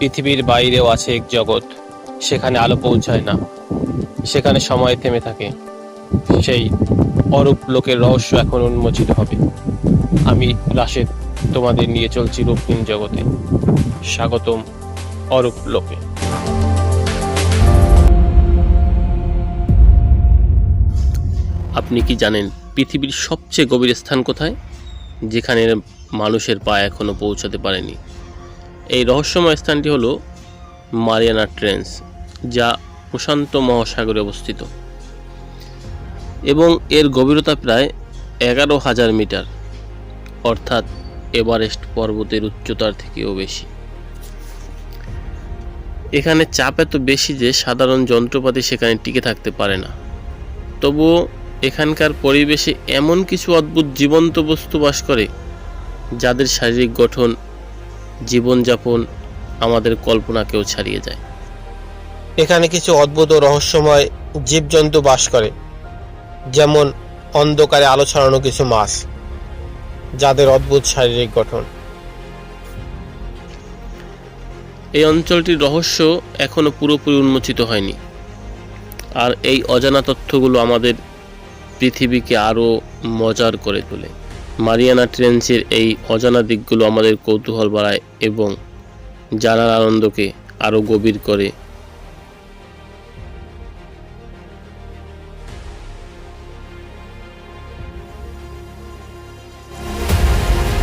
পৃথিবীর বাইরেও আছে এক জগৎ। সেখানে আলো পৌঁছায় না। সেখানে সময় থেমে থাকে। সেই অরূপ লোকের রহস্য এখন উন্মোচিত হবে। আমি রাশেদ, তোমাদের নিয়ে চলছি রূপহীন জগতে। স্বাগতম অরূপ লোকে। আপনি কি জানেন পৃথিবীর সবচেয়ে গভীর স্থান কোথায়? যেখানে মানুষের পা এখনও পৌঁছাতে পারেনি। এই রহস্যময় স্থানটি হলো মারিয়ানা ট্রেন্স, যা প্রশান্ত মহাসাগরে অবস্থিত। এবং এর গভীরতা প্রায় এগারো হাজার মিটার, অর্থাৎ এভারেস্ট পর্বতের উচ্চতার থেকেও বেশি। এখানে চাপ এত বেশি যে সাধারণ যন্ত্রপাতি সেখানে টিকে থাকতে পারে না। তবুও এখানকার পরিবেশে এমন কিছু অদ্ভুত জীবন্ত বস্তু বাস করে, যাদের শারীরিক গঠন জীবনযাপন আমাদের কল্পনাকেও ছাড়িয়ে যায়। এখানে কিছু অদ্ভুত ও রহস্যময় জীবজন্তু বাস করে যেমন অন্ধকারে আলো ছড়ানো কিছু মাছ যাদের অদ্ভুত শারীরিক গঠন। এই অঞ্চলটির রহস্য এখনও পুরোপুরি উন্মোচিত হয়নি। আর এই অজানা তথ্যগুলো আমাদের পৃথিবীকে আরও মজার করে তোলে। মারিয়ানা ট্রেন্সের এই অজানা দিকগুলো আমাদের কৌতূহল বাড়ায় এবং জানার আনন্দকে আরও গভীর করে।